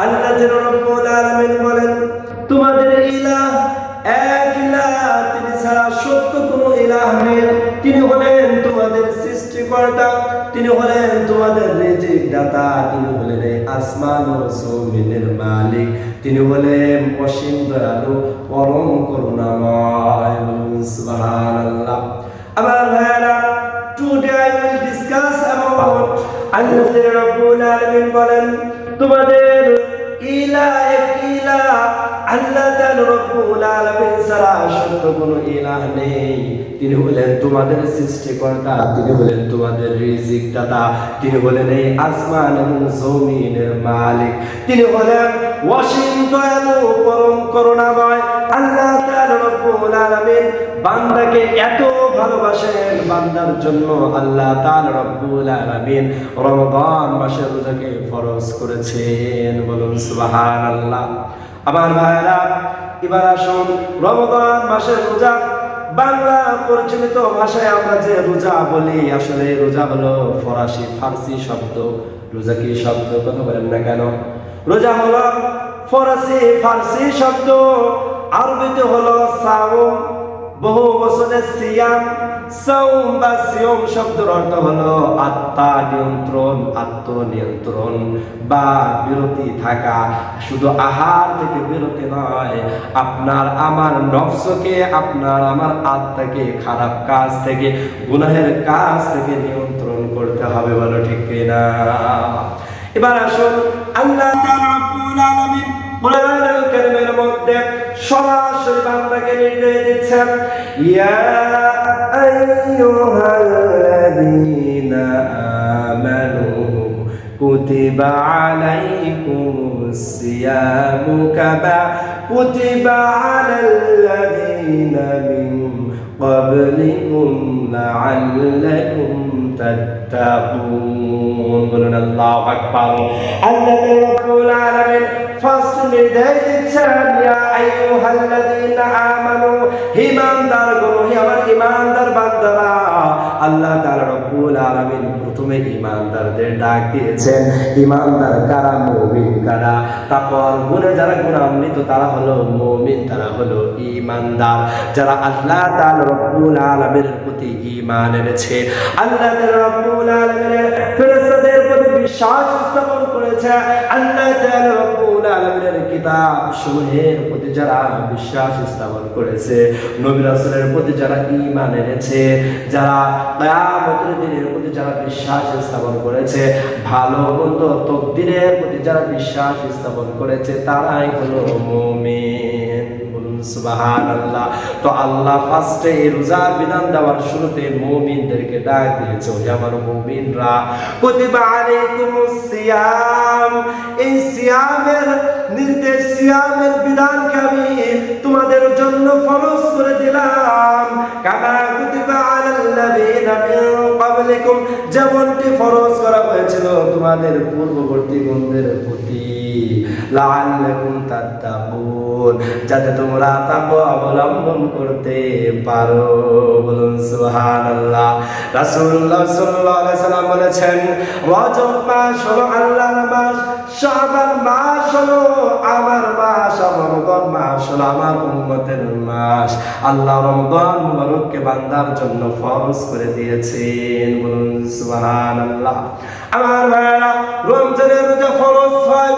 আল্লাহ রব্বুল আলামিন বলেন, তোমাদের ইলাহ এক ইলাহ, তিনি ছাড়া সত্য কোনো ইলাহ নেই। তিনি হলেন তোমাদের সৃষ্টিকর্তা, তিনি হলেন তোমাদের রিজিক দাতা তিনি হলেন আসমান ও জমিনের মালিক, তিনি হলেন অসীম দয়ালু, পরম করুণাময় সুবহানাল্লাহ। আমার ভাইয়েরা today I will discuss about আল্লাহ রাব্বুল আলামিন বলেন তোমাদের ইলা ইলা, আল্লাহ রব্বুল আলামিন সত্য কোনো ইলাহ নেই। তিনি হলেন তোমাদের সৃষ্টিকর্তা, তিনি হলেন তোমাদের রিজিক দাতা তিনি হলেন এই আসমান এবং জমিনের মালিক। তিনি হলেন অসীম দয়ালু, পরম করুণাময়, আল্লাহ তাআলা রব্বুল আলামিন বান্দাকে এত ভালোবাসেন, বান্দার জন্য আল্লাহ তাআলা রব্বুল আলামিন রমজান মাসের রোজাকে ফরজ করেছেন। বলুন সুবহানাল্লাহ। আমার ভাইরা এবার আসুন, রমজান মাসের রোজা। বাংলা পরিচালিত ভাষায় আমরা যে রোজা বলি, আসলে রোজা হলো ফরাসি ফার্সি শব্দ। রোজা কি শব্দ? কথা বলেন না কেন? রোজা হলো ফরাসি ফার্সি শব্দ। আরবিতে হলো সাওম বহু বছরের সিয়াম, সাউম বা সিয়ম শব্দের অর্থ হলো আত্মা নিয়ন্ত্রণ বা বিরতি থাকা। শুধু আহার থেকে বিরতি নয়, আপনার আমার নফসকে, আপনার আমার আত্মাকে খারাপ কাজ থেকে, গুনাহের কাজ থেকে নিয়ন্ত্রণ করতে হবে বলো ঠিক কিনা? এবার আসুন, আল্লাহ মধ্যে সরাসরি বান্দাকে নির্দেশ দিচ্ছেন ইয়া আইয়ুহাল্লাযীনা আমানু কুতিবা আলাইকুমুস সিয়ামু কামা কুতিবা আলাল্লাযীনা মিন قبلكم لعلكم تتقون বলুন, আল্লাহু আকবার। আল্লাহ রাব্বুল আলামিন ফার্স্ট নির্দেশ দিচ্ছেন ইয়া আইয়ুহাল্লাযীনা আমানু, ঈমানদার গণ হে আমার ঈমানদার বান্দারা, আল্লাহ তাআলা রব্বুল আলামিন প্রথমে ইমানদারদের ডাক দিয়েছেন, ইমানদার কারা? মৌমিন কারা? তারপর গুণে যারা গুণান্বিত, তারা হলো মৌমিন, তারা হলো ইমানদার। যারা আল্লাহ তাল রব্বুল আলমের প্রতি ইমান এনেছে, আল্লাহ রব্বুল আলমের ফেরেস্তাদের প্রতি বিশ্বাস স্থাপন করেছে, আল্লাহ কিতাব সমূহের প্রতি যারা বিশ্বাস স্থাপন করেছে, নবী রাসূলের প্রতি যারা ঈমান এনেছে, যারা কিয়ামতের দিনের প্রতি যারা বিশ্বাস স্থাপন করেছে, ভালো মন্দ তকদিরের প্রতি যারা বিশ্বাস স্থাপন করেছে, তারাই হলো মুমিন। সুবহানাল্লাহ। তো আল্লাহ ফার্স্টে এই বিধান দেওয়ার শুরুতে মুমিনদেরকে ডাক দিয়েছে ওই আমার মুমিনরা, কুতিবা আলাইকুমুস সিয়াম। এই সিয়ামের নির্দেশ সিয়ামের বিধানকে আমি তোমাদের জন্য ফরজ করে দিলাম। কামা কুতিবা আলাল্লাযীনা মিন ক্বাবলিকুম। যেমনটি ফরজ করা হয়েছিল তোমাদের পূর্ববর্তী গণদের প্রতি। লাআল্লাকুম তাত্তাকুন। যাতে তোমরা তাকওয়া অবলম্বন করতে পারো। বলুন সুবহানাল্লাহ। রাসূলুল্লাহ সাল্লাল্লাহু আলাইহি বলেছেন রজব আল্লাহর মাস শাবান মাস হলো আমার মাস, আমার রমজান মাস হলো আমার উম্মতের মাস। আল্লাহ রমজান মুবারককে বান্দার জন্য ফরজ করে দিয়েছেন। বলুন সুবহানাল্লাহ। আমার ভাইরা রমজানের রোজা ফরজ হয়।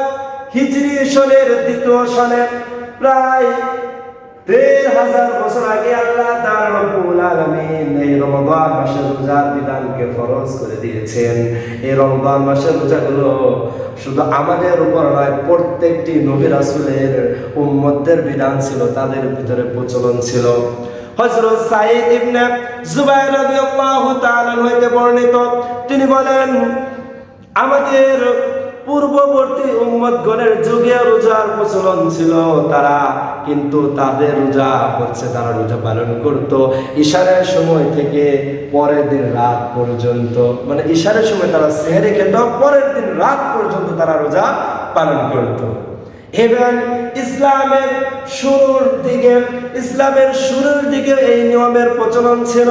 হিজরি সনের দ্বিতীয় সনের প্রায় দেড় হাজার বছর আগে আল্লাহ তাআলা রব্বুল আলামিন এই রমজান মাসের রোজার বিধানকে ফরজ করে দিয়েছেন। এই রমজান মাসের রোজাগুলো শুধু আমাদের উপর নয়, প্রত্যেকটি নবী রাসূলের উম্মতদের বিধান ছিল, তাদের ভিতরে প্রচলন ছিল। হযরত সাঈদ ইবনে জুবাইর রাদিয়াল্লাহু তাআলা হইতে বর্ণিত, তিনি বলেন, আমাদের পূর্ববর্তী উম্মতগণের যুগে রোজার প্রচলন ছিল তারা কিন্তু তাদের রোজা হচ্ছে তারা রোজা পালন করত। ইশারের সময় থেকে পরের দিন রাত পর্যন্ত মানে ইশারের সময় তারা সেহেরে খেত, পরের দিন রাত পর্যন্ত তারা রোজা পালন করত। ইভেন ইসলামের শুরুর দিকে, ইসলামের শুরুর দিকে এই নিয়মের প্রচলন ছিল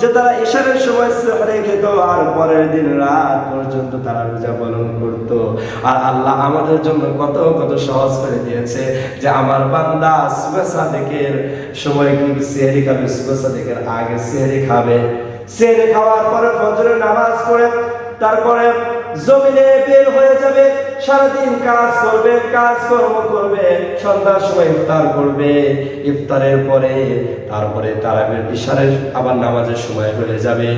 যে তারা ইশারের সময় সেহরে খেত আর পরের দিন রাত পর্যন্ত তারা রোজা পালন করত। আর আল্লাহ আমাদের জন্য কত কত সহজ করে দিয়েছে যে আমার বান্দা সুবে সাদেকের সময় কি সেহরি খাবে, সুবে সাদেকের আগে সেহরি খাবে। সেহরি খাওয়ার পরে ফজরের নামাজ পড়ে, তারপরে জমিনে বের হয়ে যাবে, সারাদিন কাজ করবে কাজ কর্ম করবে, সন্ধ্যার সময় ইফতার করবে। ইফতারের পরে তারপরে তারাবের ইশারের আবার নামাজের সময় হয়ে যাবে।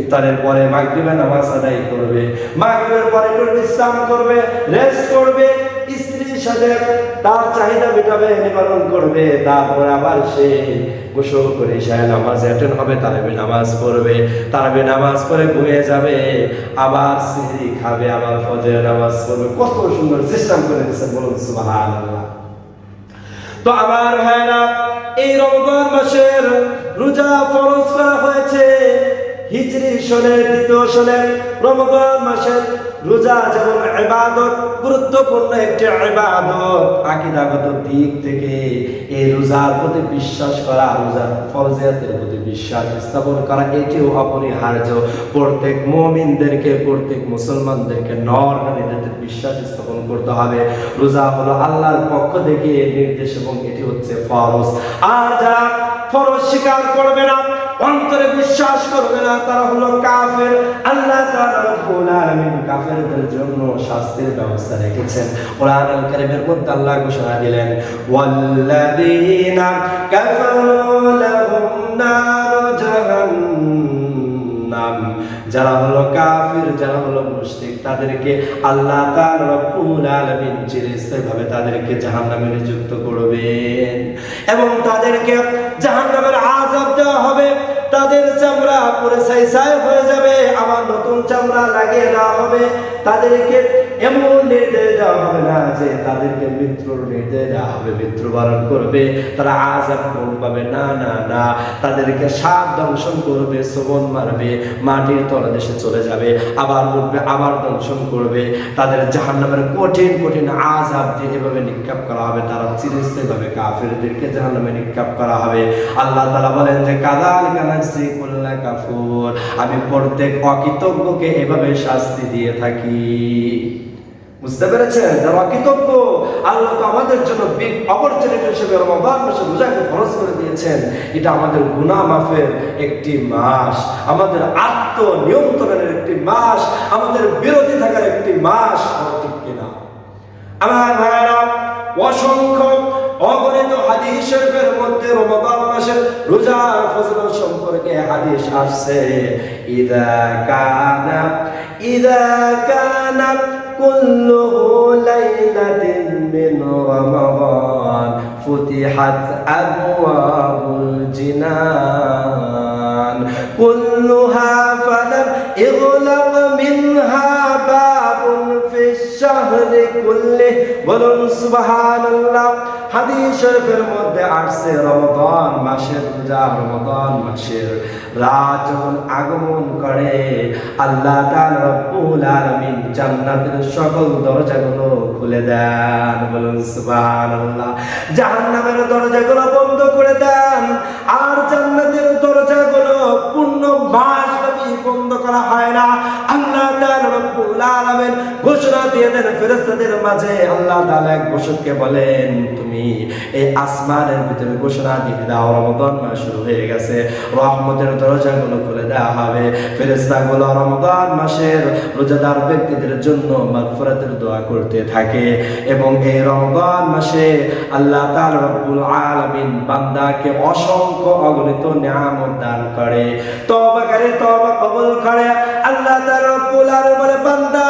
ইফতারের পরে মাগরিবে নামাজ আদায় করবে। মাগরিবের পরে একটু বিশ্রাম করবে রেস্ট করবে। তার চাহিদা মেটাবে, নিবারণ করবে, তারপরে আবার সে গোসল করে ইশায় নামাজ অ্যাটেন্ড হবে, তারাবি নামাজ পড়বে। তারাবি নামাজ পড়ে ঘুমিয়ে যাবে, আবার সিহরি খাবে, আবার ফজরের নামাজ পড়বে। কত সুন্দর সিস্টেম করে দিচ্ছে বলুন সুবহানাল্লাহ। তো আমার ভাইরা এই রমজান মাসের রোজা ফরজ করা হয়েছে। হিজরি সনের দ্বিতীয় সনের রমজান মাসের রোজা যেমন ইবাদত, গুরুত্বপূর্ণ একটি ইবাদত। আকীদাগত দিক থেকে এই রোজার প্রতি বিশ্বাস করা, রোজার ফরজিয়াতের প্রতি বিশ্বাস স্থাপন করা, এটিও অপরিহার্য। প্রত্যেক মুমিনদেরকে, প্রত্যেক মুসলমানদেরকে নর নারীদের বিশ্বাস স্থাপন করতে হবে। রোজা হলো আল্লাহর পক্ষ থেকে নির্দেশ এবং এটি হচ্ছে ফরজ। আর যারা ফরজ স্বীকার করবে না অন্তরে বিশ্বাস করবে না, তারা হলো কাফের। আল্লাহ কাফেরদের জন্য শাস্তির ব্যবস্থা রেখেছেন। কোরআন আল কারীমের মধ্যে আল্লাহ ঘোষণা দিলেন, ওয়াল্লাযীনা কাফারু লাহুম নারু জাহান্নাম। যারা হলো কাফির, যারা হলো মুশরিক, তাদেরকে আল্লাহ তাআলা রব্বুল আলামিন তাদেরকে জাহান্নামে নিযুক্ত করবেন। এবং তাদেরকে জাহান্নামের আযাব দেওয়া হবে তাদের পুরো ছাই ছাই হয়ে যাবে, আবার নতুন চামড়া লাগিয়ে দেওয়া হবে। তাদেরকে এমন নির্দেশ দেওয়া হবে না যে তাদেরকে মৃত্যুর নির্দেশ দেওয়া হবে, মৃত্যুবরণ করবে। তারা আজাব কোন পাবে, না না না। তাদেরকে সাপ দংশন করবে শ্রবণ মারবে, মাটির তলদেশে চলে যাবে, আবার উঠবে, আবার দংশন করবে। তাদের জাহান্নামের কঠিন কঠিন আজাব দিয়ে এভাবে নিক্ষেপ করা হবে। তারা চিরস্থায়ীভাবে কাফেরদেরকে জাহান্নামে নিক্ষেপ করা হবে। আল্লাহ তাআলা বলেন যে কাদাল কানাসি কুল্লা কাফুর। আমি প্রত্যেক অকৃতজ্ঞকে এভাবে শাস্তি দিয়ে থাকি। বুঝতে পেরেছেন? যারা অকৃতজ্ঞ, আল্লাহ তো আমাদের জন্য বিগ অপরচুনিটি হিসেবে রমাদান মাসে রোজাকে খরচ করে দিয়েছেন। এটা আমাদের গুনাহ মাফের একটি মাস। আমাদের আত্ম নিয়ন্ত্রণের একটি মাস। আমাদের বিরোধী থাকার একটি মাস। ঠিক কিনা? আমার ভাইরা অসংখ্য অগণিত হাদিস শরীফের মধ্যে রমাদান মাসের রোজার ফজিলত সম্পর্কে হাদিস আসছে। ইদা কানা ইদা কানা কুল্লুহু লাইলাতিন মিন রমাদান, ফুতিহাত আবওয়াবুল জিনান। কুল্লুহা ফালাম কুল্লি বলুন সুবহানাল্লাহ, হাদিস শরীফের মধ্যে আসছে রমজান মাসের রোজা রমজান মাসের রাত আগমন করে, আল্লাহ তাআলা রব্বুল আলামিন জান্নাতের সকল দরজাগুলো খুলে দেন, বলুন সুবহানাল্লাহ। জাহান্নামের দরজাগুলো বন্ধ করে দেন, আর জান্নাতের দরজাগুলো পূর্ণ মাস বন্ধ করা হয় না। আল্লাহ তাআলা রব্বুল আলামিন ফেরেশতাদের মাঝে আল্লাহ ঘোষককে বলেন, তুমি এই আসমানের ভিতরে ঘোষণা দিয়ে দাও, রমজান মাস শুরু হয়ে গেছে। রহমতের খুলে দেওয়া হবে। মাসের রোজাদার ব্যক্তিদের জন্য মাগফিরাতের দোয়া করতে থাকে এবং এই রমজান মাসে আল্লাহ তাআলা রব্বুল আলামিন বান্দাকে অসংখ্য অগণিত নিয়ামত দান করে। তওবা করে, তওবা কবুল করে। আল্লাহ তাআলা রব্বুল বলে, বান্দা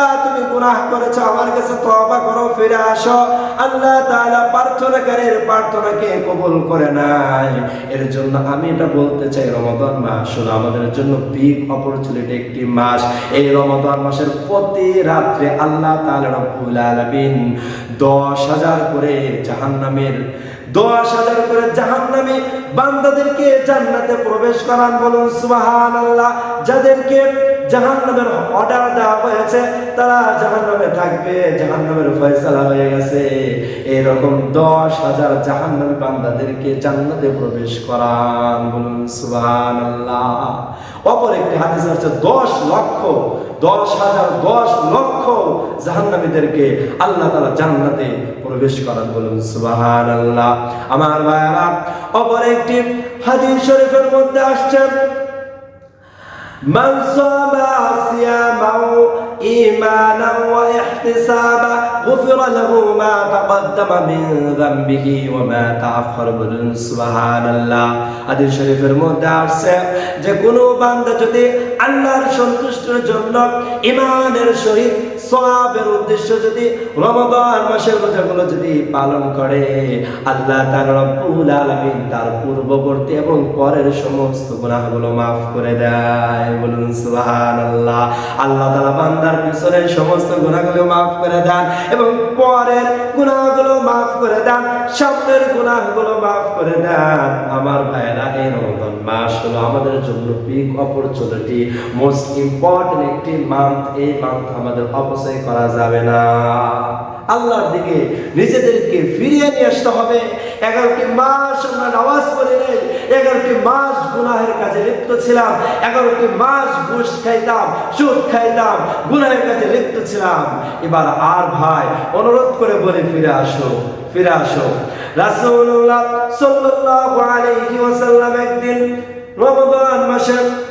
গুনাহ করেছ, আমার কাছে তওবা করো, ফিরে আসো। আল্লাহ তাআলা প্রার্থনাকারীর প্রার্থনাকে কবুল করে নাই। এর জন্য আমি এটা বলতে চাই রমাদান মাস হলো আমাদের জন্য বিগ অপরচুনিটি একটি মাস। এই রমাদান মাসের প্রতি রাত্রে আল্লাহ তাআলা রব্বুল আলামিন দশ হাজার করে জাহান্নামের, দশ হাজার করে জাহান্নামে বান্দাদেরকে জান্নাতে প্রবেশ করান বলুন, সুবহানাল্লাহ। যাদেরকে জাহান্নামের অর্ডার দেওয়া হয়েছে, তারা জাহান্নামে থাকবে, জাহান্নামের ফয়সালা হয়ে গেছে। এরকম দশ হাজার জাহান্নামী বান্দাদেরকে জান্নাতে প্রবেশ করান বলুন, সুবহানাল্লাহ। অপর একটি হাদিস আছে, দশ লক্ষ, দশ হাজার দশ লক্ষ জাহান্নামীদেরকে আল্লাহ তালা জান্নাতে প্রবেশ করান বলুন সুবাহান আল্লাহ আমার ভাইয়ারা, অপর একটি হাদিস শরীফের মধ্যে আসছেন من صام صيامه إيمانا وإحتسابا غفر له ما تقدم من ذنبه وما تأخر বলুন সুবহানাল্লাহ হাদিস শরীফের মধ্যে আসছে যে কোনো বান্দা যদি আল্লাহর সন্তুষ্টির জন্য ইমানের সহিত সওয়াবের উদ্দেশ্য যদি রমাদান মাসের রোজাগুলো যদি পালন করে আল্লাহ তার রব্বুল আলামিন তার পূর্ববর্তী এবং পরের সমস্ত গুনাহগুলো মাফ করে দেয় বলুন সুবহানাল্লাহ আল্লাহ তাআলা বান্দার পিছনের সমস্ত গুনাহগুলো মাফ করে দেন এবং পরের গুণাগুলো মাফ করে দেন সামনের গুণাগুলো মাফ করে দেন। আমার ভাইয়েরা, এই রমজান মাস হলো আমাদের জন্য বিগ অপরচুনিটি মোস্ট ইম্পর্টেন্ট একটি মান্থ এই মান্থ আমাদের অপচয় করা যাবে না। আল্লাহর দিকে নিজেদেরকে ফিরিয়ে নিয়ে আসতে হবে। এগারোটি মাস আমরা নামাজ পড়ি নাই, এগারোটি মাস গুনাহের কাজে লিপ্ত ছিলাম, এগারোটি মাস ঘুষ খাইতাম, সুদ খাইতাম, গুনাহের কাজে লিপ্ত ছিলাম। এবার আর ভাই, অনুরোধ করে বলে, ফিরে আসো ফিরে আসো। রাসূলুল্লাহ সাল্লাল্লাহু আলাইহি ওয়াসাল্লাম একদিন রমজান মাসে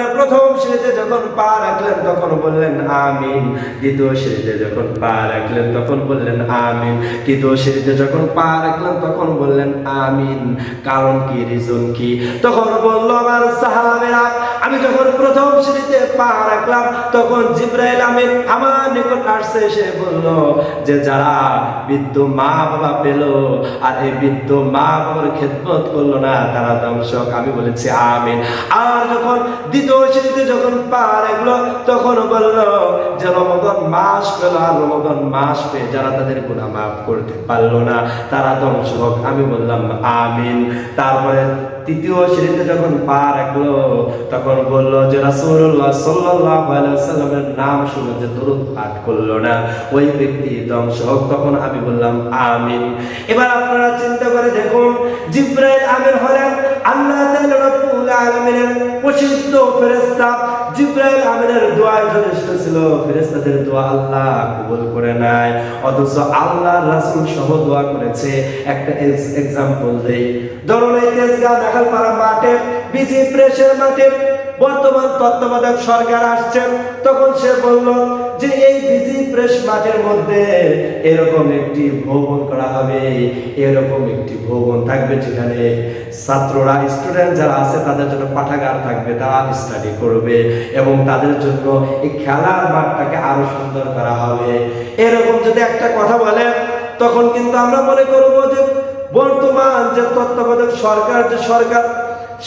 আপনি প্রথম সিঁড়িতে যখন পা রাখলেন, তখন বললেন আমিন। দ্বিতীয় সিঁড়িতে যখন পা রাখলেন, তখন বললেন আমিন। তৃতীয় সিঁড়িতে যখন পা রাখলেন, তখন বললেন আমিন। কারণ কি, রিজন কি? তখন বলল, আমার সাহাবেরা, আমি যখন প্রথম সিঁড়িতে পা রাখলাম, তখন জিব্রাইল আমিন আমার নিকট আসছে এসে বলল, যে যারা বৃদ্ধ মা বাবা পেল আর এই বৃদ্ধ মা বাবার খেদমত করল না, তারা ধ্বংসক। আমি বলেছি, আমিন। আর যখন দ্বিতীয় শ্রেণীতে যখন পা রাখল তখন বলল যে রমদন মাস পেল আর রমদন মাস পেয়ে যারা তাদের গুণা মাফ করতে পারল না, তারা ধ্বংস হোক। আমি বললাম, আমিন। তারপরে তৃতীয় শ্রেণীতে যখন পা রাখল, তখন বলল যে, রাসূলুল্লাহ সাল্লাল্লাহু আলাইহি ওয়াসাল্লামের নাম শুনে যে দরুদ পাঠ করল না, ওই ব্যক্তি ধ্বংস হোক। তখন আমি বললাম, আমিন। এবার আপনারা চিন্তা করে দেখুন, জিব্রাইল আমির হলেন আল্লাহ রব্বুল আলামিনের প্রসিদ্ধ ফেরেশতা। জিব্রাইল আমিনের দোয়া যথেষ্ট ছিল ফেরেস্তাদের দোয়া আল্লাহ কবুল করে নাই অথচ আল্লাহ রাসুল সহ দোয়া করেছে। একটা এক্সাম্পল দেই। এই দেখাল মাঠে, বিজি প্রেসের মাঠে বর্তমান তত্ত্বাবধায়ক সরকার আসছেন। তখন সে বলল যে, এই প্রেস মাঠের মধ্যে এরকম একটি ভবন করা হবে, এরকম একটি ভবন থাকবে যেখানে ছাত্ররা স্টুডেন্ট যারা আছে তাদের জন্য পাঠাগার থাকবে, তারা স্টাডি করবে এবং তাদের জন্য এই খেলার মাঠটাকে আরও সুন্দর করা হবে। এরকম যদি একটা কথা বলে তখন কিন্তু আমরা মনে করব যে বর্তমান যে তত্ত্বাবধায়ক সরকার, যে সরকার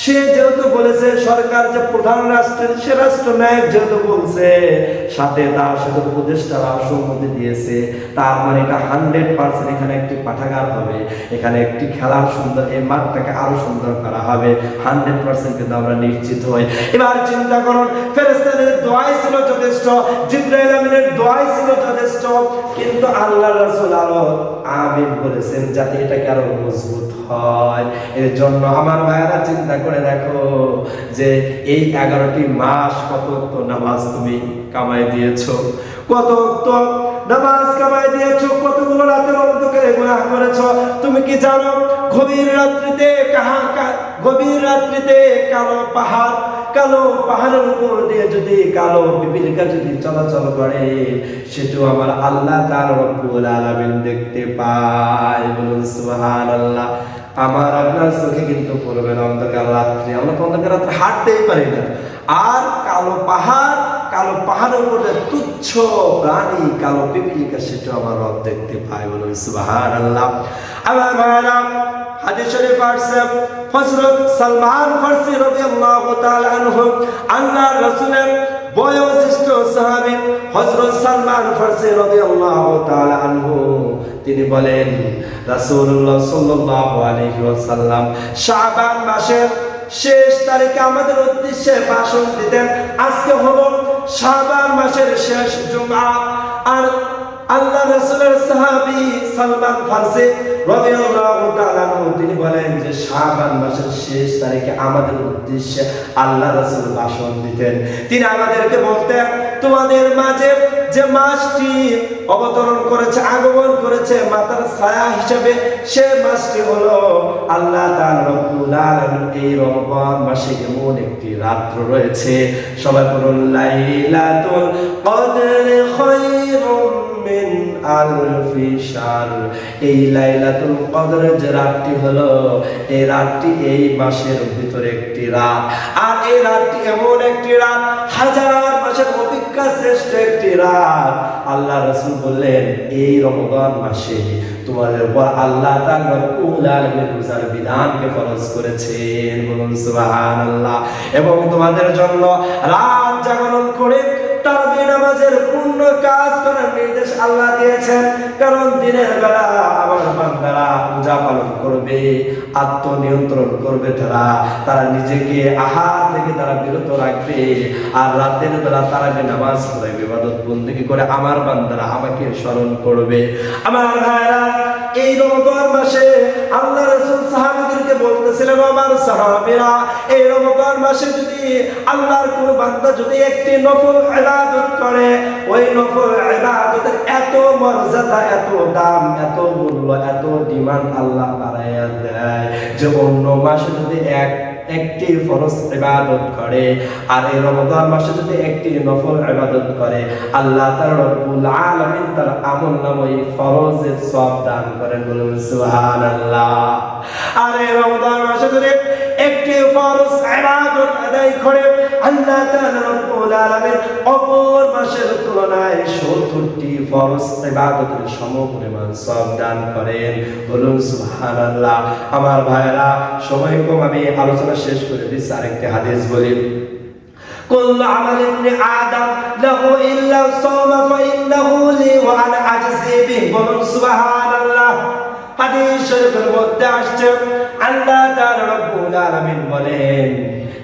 সে যেহেতু বলেছে সরকার যে প্রধান রাষ্ট্রের, সে রাষ্ট্র নায়ক যেহেতু বলছে, সাথে তার সাথে উপদেষ্টারা সম্মতি দিয়েছে, তার মানে এটা হান্ড্রেড পার্সেন্ট এখানে একটি পাঠাগার হবে। এখানে একটি খেলার সুন্দর, এই মাঠটাকে আরও সুন্দর করা হবে। হান্ড্রেড পার্সেন্ট কিন্তু আমরা নিশ্চিত হই। এবার চিন্তা করুন ফেরেস্তাদের দোয়াই ছিল যথেষ্ট, জিব্রাইল আমিনের দোয়াই ছিল যথেষ্ট, কিন্তু আল্লাহ রাসূল আরও আমিন বলেছেন যাতে এটাকে আরও মজবুত হয়। এর জন্য আমার ভাইয়েরা চিন্তা করে দেখো যে এই এগারোটি মাস কত নামাজ তুমি কামাই দিয়েছ? কত নামাজ কামাই দিয়েছ? কতগুলো রাতের অন্ধকারে গুণাহ করেছ? তুমি কি জানো? গভীর রাত্রিতে কাহা কা- গভীর রাত্রিতে কালো পাহাড়, কালো পাহাড়ের উপর দিয়ে যদি কালো বিপিলিকা যদি চলাচল করে, সেটাও আমার আল্লাহ তার রব্বুল আলামিন দেখতে পায়। বলুন সুবহানাল্লাহ। আমার আপনার চোখে কিন্তু পড়বে অন্ধকার রাত্রি। আমরা অন্ধকার রাত্রে হাঁটতেই পারি না। আর কালো পাহাড়, কালো পাহাড়ের উপরে তুচ্ছ প্রাণী, কালো পিপিলিকা সেটা আমার রব দেখতে পাই বলুন সুবাহান আল্লাহ আমার ভাইরা হাদিস শরীফ আসছে। হযরত সালমান ফারসি তাআলা আনহু আল্লাহর রাসূলের বয়োজ্যেষ্ঠ সাহাবী হযরত সালমান ফারসি তাআলা আনহু, তিনি বলেন, রাসূলুল্লাহ সাল্লাল্লাহু আলাইহি ওয়াসাল্লাম, শাবান মাসের শেষ তারিখে আমাদের উদ্দেশ্যে ভাষণ দিতেন, আজকে হলো শাবান মাসের শেষ জুমআ। আর আল্লাহ রাসূলের সাহাবী সালমান ফারসি তিনি বলেন যে শাবান মাসের শেষ তারিখে আমাদের উদ্দেশ্যে আল্লাহ রাসূল ভাষণ দিতেন। তিনি আমাদেরকে বলতেন, তোমাদের মাঝে যে মাসটি অবতরণ করেছে, আগমন করেছে মাতার ছায়া হিসেবে, সে মাসটি হলো আল্লাহ এই রমজান মাসে এমন একটি রাত্র রয়েছে। সবাই বলুন, লাইলাতুল কদর খায়রুম। মিন আলফি শার এই লাইলাতুল কদরের যে রাতটি হলো, এই রাতটি এই মাসের ভিতরে একটি রাত। আর এই রাতটি এমন একটি রাত, হাজার মাসের অপেক্ষা শ্রেষ্ঠ একটি রাত। আল্লাহ রাসূল বললেন, এই রমজান মাসে তোমাদের উপর আল্লাহ রোজার বিধানকে ফরজ করেছেন। বলুন সুবহানাল্লাহ। এবং তোমাদের জন্য রাত জাগরণ করে তারা। নিজেকে আহার থেকে তারা বিরত রাখবে। আর রাতের বেলা তারাবি নামাজ পড়ে ইবাদত বন্দেগী করে আমার বান্দারা আমাকে স্মরণ করবে। আমার ভাইরা এই রমজান মাসে আল্লাহ রাসূল সাহাবীদেরকে বলতেছিলেন, আমার সাহাবীরা, এই রমজান মাসে যদি আল্লাহর কোন বান্দা যদি একটি নফল ইবাদত করে, ওই নফল ইবাদতের এত মর্যাদা, এত দাম, এত মূল্য, এত ডিমান্ড আল্লাহ বাড়াইয়া দেয় যে অন্য মাসে যদি এক, একটি ফরজ ইবাদত করে আর এই রমজান মাসে যদি একটি নফল ইবাদত করে, আল্লাহ তাআলা রব্বুল আলামিন তার আমল নামে ফরজের সওয়াব দান করেন বলুন সুবহানাল্লাহ। আর এই রমজান মাসে যদি একটি ফরজ ইবাদত আদায় করে আল্লাহ তাআলা রব্বুল আলামিন অপর মাসের তুলনায় 70টি ফরজ ইবাদতের সমপরিমাণ সওয়াব দান করেন বলুন সুবহানাল্লাহ আমার ভাইরা সময় কম আমি আলোচনা শেষ করে দিচ্ছি আরেকটি হাদিস বলি كل عمل ابن آدم له إلا الصوم فإنه لي وأنا أجزي به বলুন সুবহানাল্লাহ হাদিস শরীফের মধ্যে আসছে আল্লাহ তাআলা রব্বুল আলামিন বলেন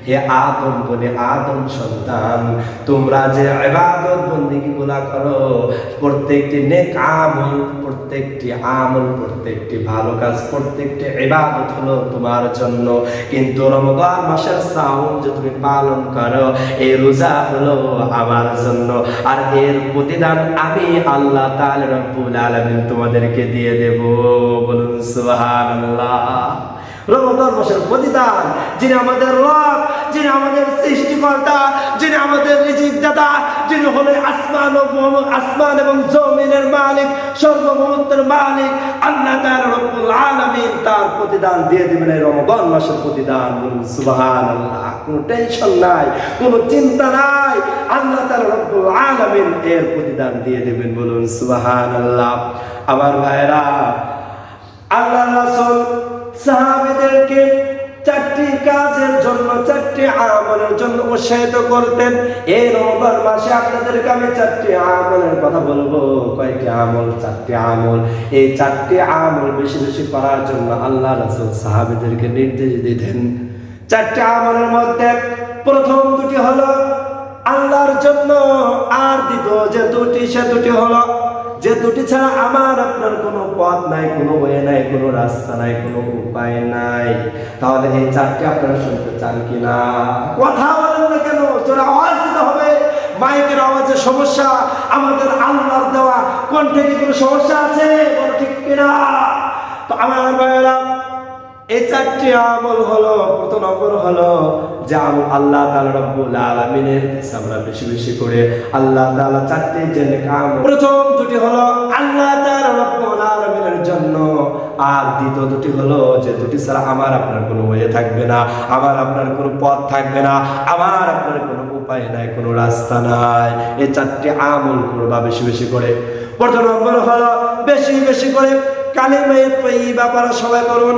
হে আদম বলে আদম সন্তান। তোমরা যে ইবাদত বন্দেগী গুলা করো, প্রত্যেকটি নেক আমল, প্রত্যেকটি আমল, প্রত্যেকটি ভালো কাজ, প্রত্যেকটি ইবাদত হলো তোমার জন্য। কিন্তু রমজান মাসের সাউম যে তুমি পালন করো এই রোজা হলো আমার জন্য। আর এর প্রতিদান আমি আল্লাহ তাআলা রব্বুল আলামিন তোমাদেরকে দিয়ে দেব। বলুন সুবহানাল্লাহ। রমজান মাসের প্রতিদান, যিনি আমাদের রব যিনি আমাদের সৃষ্টিকর্তা, যিনি আমাদের রিজিক যিনি হলেন আসমান ও আসমান এবং জমিনের মালিক, সর্বমহত্বের মালিক, আল্লাহ তাআলা রব্বুল আলামিন তার প্রতিদান দিয়ে দিবেন এই রমজান মাসের প্রতিদান। সুবহানাল্লাহ, কোনো টেনশন নাই, কোনো চিন্তা নাই। আল্লাহ তাআলা রব্বুল আলামিন এর প্রতিদান দিয়ে দিবেন। বলুন, সুবহানাল্লাহ। আমার ভাইরা আল্লাহ রাসূল সাহাবীদেরকে চারটি কাজের জন্য, চারটি আমলের জন্য উৎসাহিত করতেন। এই রমজান মাসে আপনাদেরকে আমি চারটি আমলের কথা বলব। কয়েকটি আমল? চারটি আমল। এই চারটি আমল বেশি বেশি করার জন্য আল্লাহ রাসূল সাহাবীদেরকে নির্দেশ দিতেন। চারটি আমলের মধ্যে প্রথম দুটি হলো আল্লাহর জন্য, আর দ্বিতীয় যে দুটি, সে দুটি হলো যে দুটি ছাড়া আমার আপনার কোনো পথ নাই, কোনো ওয়ে নাই, কোনো রাস্তা নাই, কোনো উপায় নাই। তাহলে এই চারটি আপনারা শুনতে চান কিনা? কথা বলেন না কেন? জোরে আওয়াজ দিতে হবে। মাইকের আওয়াজে সমস্যা। আমাদের আল্লাহর দেওয়া কণ্ঠে কি কোনো সমস্যা আছে? ঠিক কিনা? তো আমার ভাইয়েরা এই চারটি আমল হলো নম্বর হলো যে আল্লাহ তাআলা রব্বুল আলামিনের আমরা বেশি বেশি করে আল্লাহ তাআলা চারটি কাম প্রথম দুটি হলো আল্লাহ তাআলা রব্বুল আলামিনের জন্য, আর দ্বিতীয় দুটি হলো যে দুটি ছাড়া আমার আপনার কোনো ওয়ে থাকবে না, আমার আপনার কোনো পথ থাকবে না, আমার আপনার কোনো উপায় নাই, কোনো রাস্তা নাই। এই চারটি আমল করবা বেশি বেশি করে। প্রথম নম্বর হলো বেশি বেশি করে কালিমে তৈবা সবাই করুন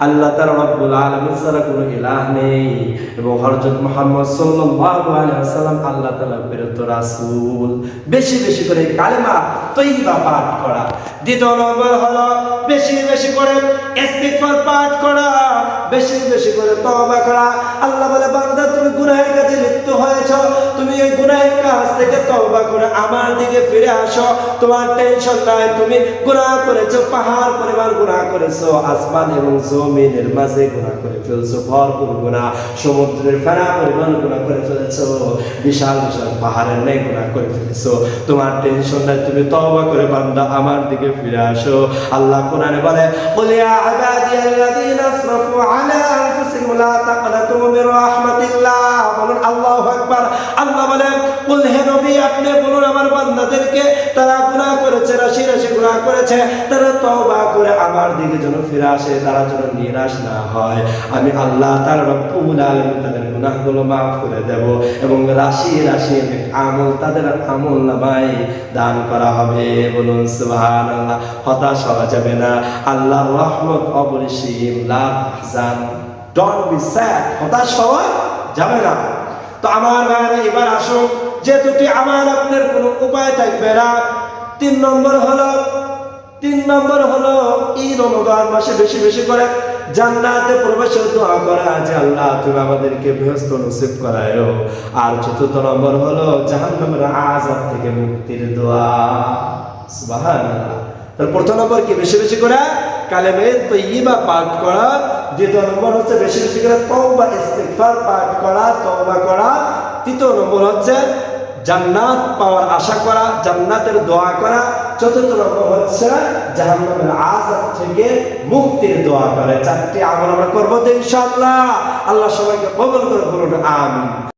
আল্লাহ তার রব্বুল ছাড়া কোনো ইলাহ নেই। এবং সাল্লাল্লাহু আলাইহি ওয়াসাল্লাম আল্লাহ প্রেরিত রাসূল। বেশি বেশি করে কালেমা পাঠ করা। দ্বিতীয় নম্বর হলো বেশি বেশি করে ইস্তিগফার পাঠ করা। বেশি বেশি করে তওবা করা। আল্লাহ বলে, বান্দা, তুমি গুনাহের কাছে লিপ্ত হয়েছো। তুমি গুনাহের থেকে তওবা করে আমার দিকে ফিরে আসো। তোমার টেনশন নাই, তুমি গুনাহ করেছ, পাহাড় পরিমাণ গুনাহ করেছ, আসমান এবং জমিনের মাঝে গুণা করে ফেলছো, ভরপুর গুণা সমুদ্রের ফেরা পরিমাণ গুণা করে ফেলেছো, বিশাল বিশাল পাহাড়ের নেই গুণা করে ফেলেছো। তোমার টেনশন নাই, তুমি তবা করে বান্দা আমার দিকে ফিরে আসো। আল্লাহ কোরআনে বলে বলিয়া আবাদি আল্লাযীনা আসরাফু আলা আনফুসিহিম লা তাকনাতু মির রাহমাতিল্লাহ। নবী আপনি বলুন আমার বান্দাদেরকে, তারা গুনাহ করেছে, রাশি রাশি গুনাহ করেছে, তারা তওবা করে আমার দিকে যেন ফিরে আসে, তারা যেন নিরাশ না হয়। আমি আল্লাহ তার রব্বুল আলামিন তাদের গুনাহগুলো মাফ করে দেব এবং রাশি রাশি আমল তাদের আমল নামায় দান করা হবে। বলুন, সুবহানাল্লাহ। হতাশ হওয়া যাবে না। আল্লাহর রহমত অপরিসীম লা তাহজান ডোন্ট বি স্যাড হতাশ হওয়া যাবে না। তো আমার ভাইরা এবার আসুন। যে দুটি আমার আপনার কোনো উপায় থাকবে না, তিন নম্বর হলো, তিন নম্বর হলো এই রমজান মাসে বেশি বেশি করে জান্নাতে প্রবেশের দোয়া করা যে আল্লাহ, তুমি আমাদেরকে বৃহস্ত নসিব করায়ও। আর চতুর্থ নম্বর হলো জাহান্নামের আযাব থেকে মুক্তির দোয়া। সুবহানাল্লাহ। তার প্রথম নম্বর কি? বেশি বেশি করে কালেমে তৈবা পাঠ করা। দ্বিতীয় নম্বর হচ্ছে বেশি বেশি করে তওবা, ইস্তিগফার পাঠ করা, তওবা করা। তৃতীয় নম্বর হচ্ছে জান্নাত পাওয়ার আশা করা, জান্নাতের দোয়া করা, চতুর্থ নম্বর হচ্ছে জাহান্নামের আজাদ থেকে মুক্তির দোয়া করে। চারটি আমল আমরা করব তো আল্লাহ সবাইকে কবল করে বলুন, আমিন।